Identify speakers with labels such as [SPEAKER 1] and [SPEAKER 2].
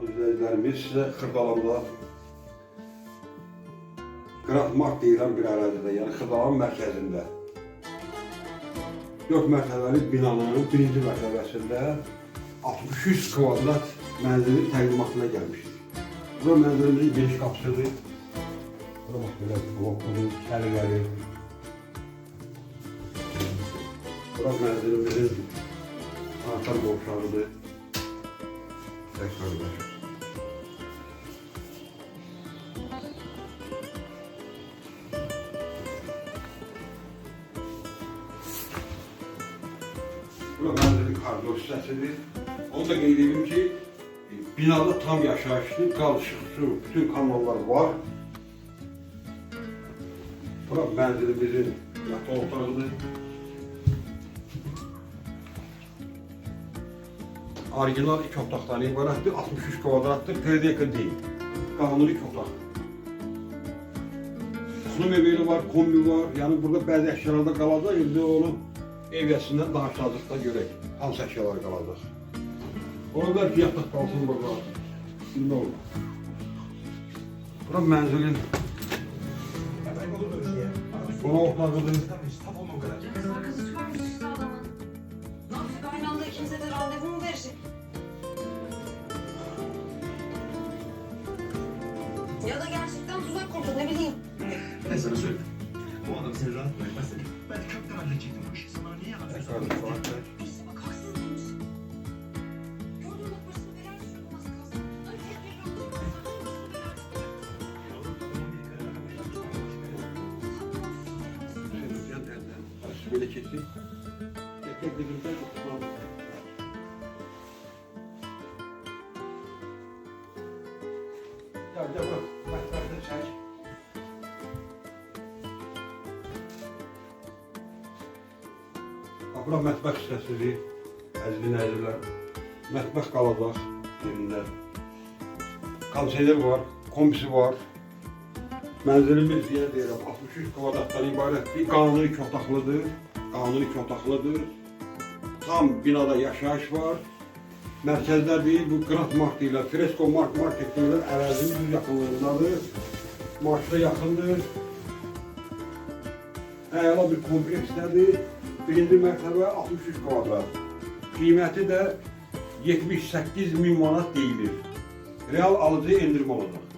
[SPEAKER 1] Xırdalanda Qraf Mark deyilən bir ərazidə, yəni Xırdalan mərkəzində 4 mərtəbəli binanın birinci mərtəbəsində 63 kvadrat mənzilin təqdimatına gəlmişdik. Bu da mənzilimizin geniş qapısıdır. Bura bax belə blokludur, kərləri. Bura mənzilimizin anahtar qovşağıdır. Tekrarlar. Bura mənzilin koridor hissəsidir. Onu da edeyim ki, e, binada tam yaşayışlı, qalışıq su, bütün kanallar var. Bura mənzilimizin yataq otağıdır. Orijinal iki otaqdan ibarətdir, 63 kvadratdır, PDK deyil. Qanuni iki otaq. Su mebeli var, kombi var, yəni burada bəzi əşyalar da qalacaq, indi onu ev yəsindən danışacaqda görək, hansı əşyalar qalacaq. Ona da ki, yataq qalsın burada. Şimdi olur. Bura mənzilin qonaq otağıdır.
[SPEAKER 2] Kız arkası çıkarmış işte adamın. Ne yapacak aynı anda ikimize de randevu mu verecek? Ya da gerçekten tuzak kurdu ne bileyim.
[SPEAKER 3] Ben sana söyledim. Bu adam seni rahat bırakmaz dedim. Ben kökten halledecektim bu işi. Sana niye yalan
[SPEAKER 1] Tekrar
[SPEAKER 3] söylüyorsun?
[SPEAKER 1] var.
[SPEAKER 2] İşte bak haksız demiş. Gördün mü
[SPEAKER 1] Bax, bura mətbəx hissəsidir. Əziz dinləyicilər. Mətbəx qalacaq yerində. Konseyer var, kombisi var. Mənzilimiz yenə deyirəm 63 kvadratdan ibarətdir. Qanuni iki otaqlıdır. Qanuni iki. Tam binada yaşayış var. Mərkəzdə deyil, bu Qrat Mark deyirlər, Fresco Mark Market deyirlər, ərazinin düz yaxınlığındadır. Marşda yaxındır. Əla bir kompleksdədir. Birinci mərtəbə 63 kvadrat. Qiyməti də 78 min manat deyilir. Real alıcı endirim olacaq.